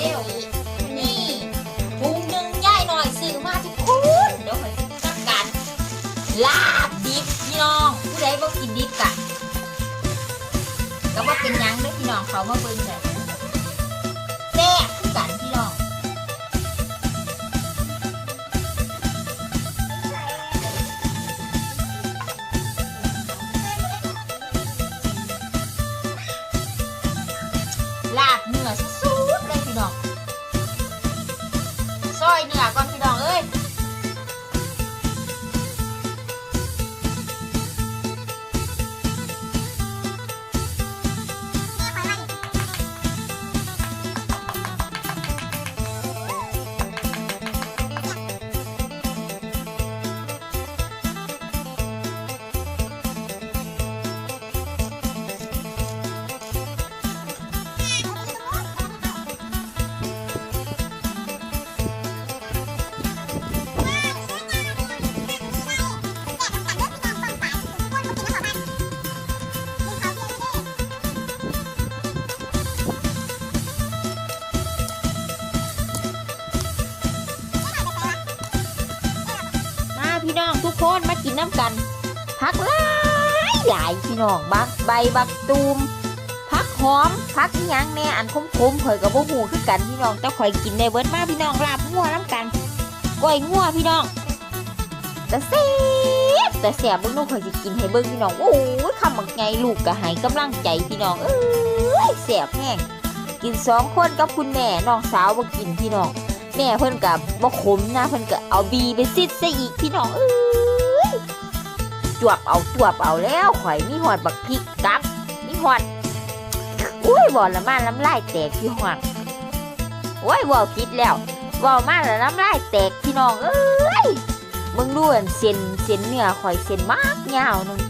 นี่ถุงหนึ่งย่ายหน่อยซื้อมาทุกคนเดี๋ยวไปจัดการลาบดิบพี่น้องผู้ใดบ่กินดิบกะก็ว่าเป็นยังเด้อพี่น้องเขามาเบิ่งเลยแซ่บกัน อยเพี่น้อนมากินน้ำกันพักหลายหลายพี่น้องบักใบบักตูมพักหอมพักอิหยังแน่อันคมคมๆข่อยกับบ่หูคือกันพี่น้องแต่ข่อยกินในเบิร์ดมาพี่น้องลาบงัวน้ำกันก้อยงัวพี่น้องแต่แซ่บแต่แซ่บเบิ่งน้องข่อยสิกินให้เบิ่งพี่น้องโอ้ยคำบักไงลูกก็ให้กำลังใจพี่น้องเอ้ยแซ่บแห้งกินสองคนกับคุณแม่น้องสาวบ่กินพี่น้องแม่เพิ่นกับบ่ขมนะเพิ่นก็เอาบีไปซิดซะอีกพี่น้องเอ้ย จวบเอาจวบเอาแล้วข่อยมีหอดบักพริกกับมีหอดอุ้ยบ่ละมาน้ำลายแตกพี่หอดโอ้ยเว้าผิดแล้วเว้ามาแล้วน้ำลายแตกพี่น้องเอ้ยมึงดูอันเส้นเส้นเนื้อข่อยเส้นมากยาวนึง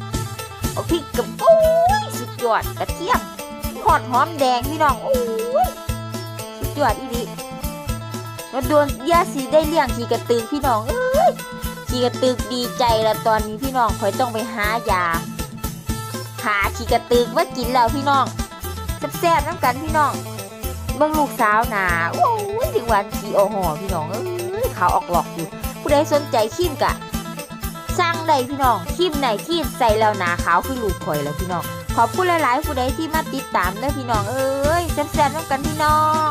เอาพริกกับโอ้ยสุดยอดกระเทียมหอดหอมแดงพี่น้องโอ้ยสุดยอดอีหลีแล้วโดนยาสีได้เลี้ยงขี่กระตือพี่น้องเอ้ ขี่กระตือดีใจแล้วตอนนี้พี่น้องคอยต้องไปหายา หาขี่กระตือมากินแล้วพี่น้องแซ่บๆน้ำกันพี่น้องเบิ่งลูกสาวหนาโอ้ยถึงวันขี่โอหอพี่น้องเอ้ขาออกหลอกอยู่ ผู้ใดสนใจขีมกะสร้างได้พี่น้องขีมไหนที่ใส่แล้วหนาขาวคือลูกข่อยแล้วพี่น้องขอบคุณหลายๆผู้ใดที่มาติดตามเด้อพี่น้องเอ้ยแซ่บๆน้ำกันพี่น้อง